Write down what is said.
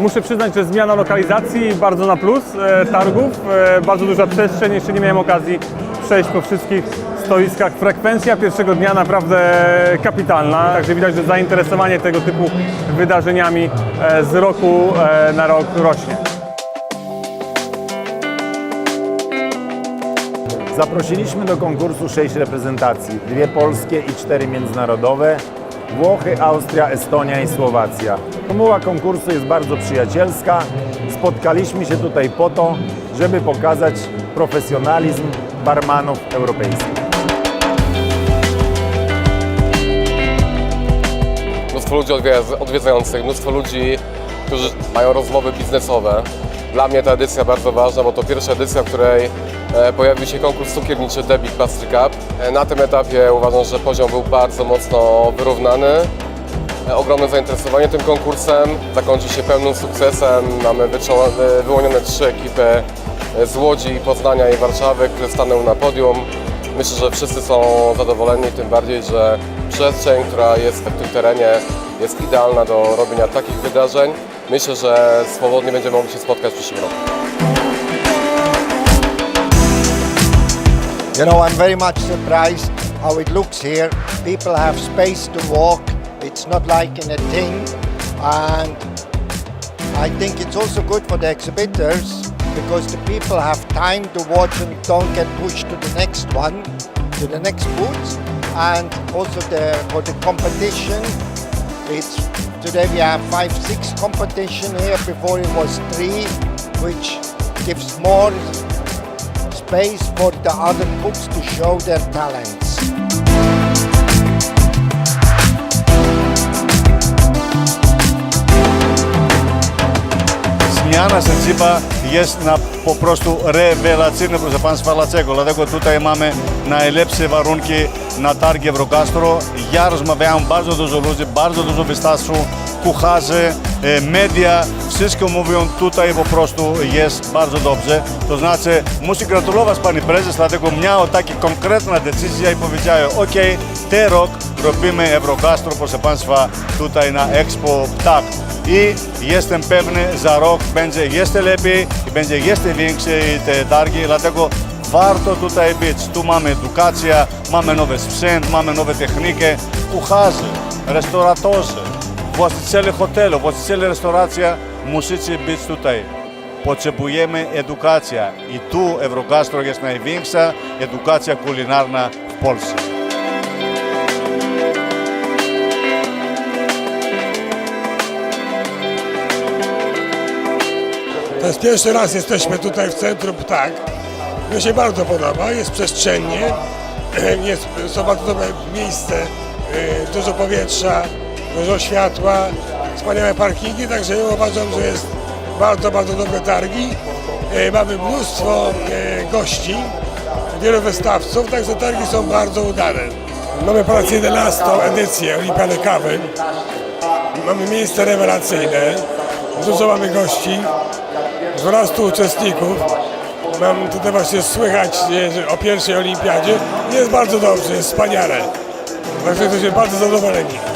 Muszę przyznać, że zmiana lokalizacji bardzo na plus e, targów, e, bardzo duża przestrzeń, jeszcze nie miałem okazji przejść po wszystkich stoiskach. Frekwencja pierwszego dnia naprawdę kapitalna, także widać, że zainteresowanie tego typu wydarzeniami e, z roku na rok rośnie. Zaprosiliśmy do konkursu sześć reprezentacji, dwie polskie i cztery międzynarodowe, Włochy, Austria, Estonia i Słowacja. Formuła konkursu jest bardzo przyjacielska. Spotkaliśmy się tutaj po to, żeby pokazać profesjonalizm barmanów europejskich. mnóstwo ludzi odwiedza- odwiedzających, mnóstwo ludzi, którzy mają rozmowy biznesowe. Dla mnie ta edycja bardzo ważna, bo to pierwsza edycja, w której e, pojawił się konkurs cukierniczy Debit Pastry Cup. E, Na tym etapie uważam, że poziom był bardzo mocno wyrównany. E, Ogromne zainteresowanie tym konkursem. Zakończy się pełnym sukcesem. Mamy wyłonione trzy ekipy z Łodzi, Poznania i Warszawy, które staną na podium. Myślę, że wszyscy są zadowoleni, tym bardziej, że przestrzeń, która jest w tym terenie, jest idealna do robienia takich wydarzeń. Myślę, że swobodnie będziemy mogli się spotkać w przyszłym roku. You know, I'm very much surprised how it looks here. People have space to walk. It's not like in a thing. And I think it's also good for the exhibitors because the people have time to watch and don't get pushed to the next one, to the next booth. And also the, for the competition, it's today we have five, six competition here. Before it was three, which gives more space for the other cooks to show their talents. Zmiana sędziwa jest na po prostu rewelacyjna, proszę Państwa, dlaczego? Dlatego tutaj mamy najlepsze warunki na targi Eurogastro. Ja rozmawiałem bardzo dużo ludzi, bardzo dużo wystarczy kucharzy, e, media, wszystko mówią tutaj po prostu jest bardzo dobrze. To znaczy muszę gratulować Pani Prezes, dlatego miała takie konkretna decyzja i powiedziała, ok, Και κάθε φορά που βρίσκεται το Ευρωκάστρο, όπω είπαμε, εδώ στην Expo, πτάκτο. Και πιστεύω ότι το Ευρωκάστρο θα βρίσκεται και θα βρίσκεται η Ελλάδα. Γιατί έχουμε εδώ στην Beach. Έχουμε εδώ στην Ελλάδα, έχουμε νέε σπρέτ, έχουμε τεχνικέ. Κούχερ, restaurateur, όπω θέλει το hotel, όπω θέλει η restauracja, η μουσική Beach. Και εδώ στην Ευρωκάστρο, η Ευρωκάστρο για να βρίσκεται η Ευρωκάστρο για να βρίσκεται η Ευρωκάστρο για να βρίσκεται. To jest pierwszy raz jesteśmy tutaj w centrum Ptak. Mi się bardzo podoba, jest przestrzennie, jest, są bardzo dobre miejsce, y, dużo powietrza, dużo światła, wspaniałe parkingi, także uważam, że jest bardzo, bardzo dobre targi. Y, Mamy mnóstwo y, gości, wielu wystawców, także targi są bardzo udane. Mamy po raz 11 edycję Olimpiady Kawy. Mamy miejsce rewelacyjne, dużo mamy gości, 12 uczestników. Mam tutaj właśnie słychać o pierwszej olimpiadzie. Jest bardzo dobrze, jest wspaniale. Także jesteśmy bardzo zadowoleni.